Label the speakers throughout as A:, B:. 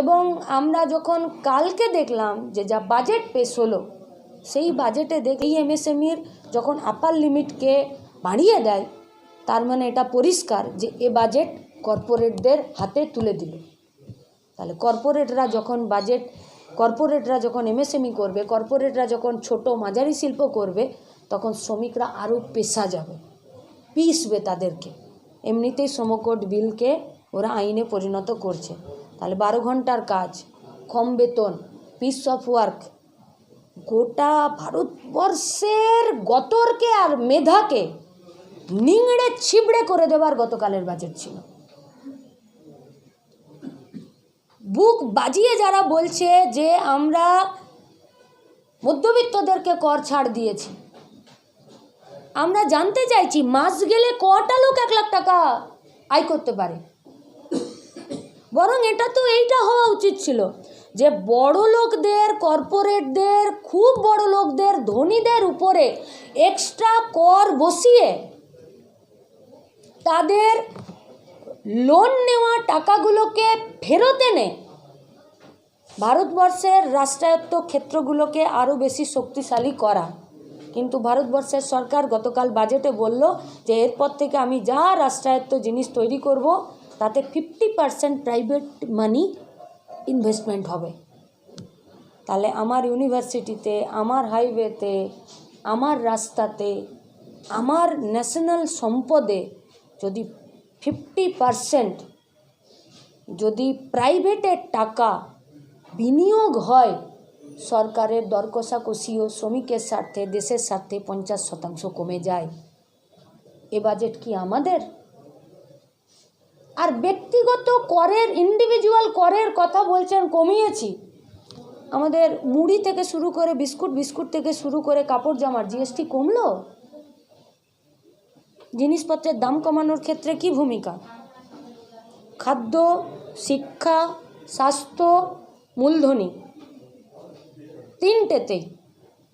A: এবং আমরা যখন কালকে দেখলাম যে যা বাজেট পেশ হলো, সেই বাজেটে দেখি এমএসএমইর যখন আপার লিমিটকে বাড়িয়ে দেয়, তার মানে এটা পরিষ্কার যে এ বাজেট কর্পোরেটদের হাতে তুলে দিল। তাহলে কর্পোরেটরা যখন বাজেট কর্পোরেটরা যখন এমএসএমই করবে কর্পোরেটরা যখন ছোট মাঝারি শিল্প করবে, তখন শ্রমিকরা আরও পেশা যাবে পিসবে তাদেরকে। এমনিতেই শ্রমকোড বিলকে ওরা আইনে পরিণত করছে। তাহলে বারো ঘণ্টার কাজ, কম বেতন পিস অফ ওয়ার্ক গোটা ভারতবর্ষের গতরকে আর মেধাকে নিংড়ে ছিবড়ে করে দেওয়ার গতকালের বাজেট ছিল। বুক বাজিয়ে যারা বলছে যে আমরা মধ্যবিত্তদেরকে কর ছাড় দিয়েছি আমরা জানতে চাইছি, মাস গেলে কটা লোক এক লাখ টাকা আয় করতে পারে? বরং এটা তো এইটা হওয়া উচিত ছিল যে বড় লোকদের, কর্পোরেটদের, খুব বড় লোকদের, ধনীদের উপরে এক্সট্রা কর বসিয়ে তাদের লোন নেওয়া টাকাগুলোকে ফেরত এনে ভারতবর্ষের রাষ্ট্রায়ত্ত ক্ষেত্রগুলোকে আরও বেশি শক্তিশালী করা। কিন্তু ভারতবর্ষের সরকার গতকাল বাজেটে বলল যে এরপর থেকে আমি যা রাষ্ট্রায়ত্ত জিনিস তৈরি করব, তাতে fifty percent private money investment হবে। তাহলে আমার ইউনিভার্সিটিতে, আমার হাইওয়েতে, আমার রাস্তাতে, আমার ন্যাশনাল সম্পদে যদি ফিফটি পার্সেন্ট যদি প্রাইভেটের টাকা বিনিয়োগ হয় সরকারের দর কষাকষি ও শ্রমিকের স্বার্থে, দেশের স্বার্থে পঞ্চাশ শতাংশ কমে যায়। এ বাজেট কি আমাদের? আর ব্যক্তিগত করের ইন্ডিভিজুয়াল করের কথা বলছেন, কমিয়েছি। আমাদের মুড়ি থেকে শুরু করে বিস্কুট বিস্কুট থেকে শুরু করে কাপড় জামার জিএসটি কমলো? জিনিসপত্রের দাম কমানোর ক্ষেত্রে কি ভূমিকা? খাদ্য, শিক্ষা, স্বাস্থ্য মূলধনী তিনটেতেই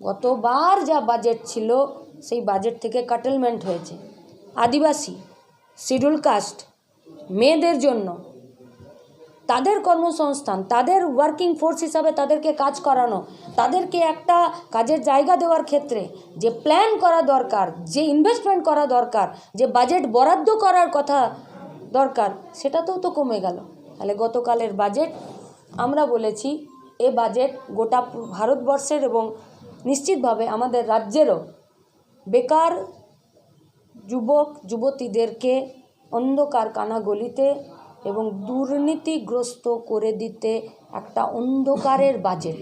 A: গতবার যা বাজেট ছিল সেই বাজেট থেকে কাটেলমেন্ট হয়েছে। আদিবাসী শিডিউল কাস্ট মেয়েদের জন্য তাদের কর্মসংস্থান, তাদের ওয়ার্কিং ফোর্স হিসাবে তাদেরকে কাজ করানো, তাদেরকে একটা কাজের জায়গা দেওয়ার ক্ষেত্রে যে প্ল্যান করা দরকার, যে ইনভেস্টমেন্ট করা দরকার, যে বাজেট বরাদ্দ করার কথা দরকার, সেটাতেও তো কমে গেল। তাহলে গতকালের বাজেট আমরা বলেছি এ বাজেট গোটা ভারতবর্ষের এবং নিশ্চিতভাবে আমাদের রাজ্যেরও বেকার যুবক, যুবতীদেরকে অন্ধকার কানাগলিতে এবং দুর্নীতিগ্রস্ত করে দিতে একটা অন্ধকারের বাজেট।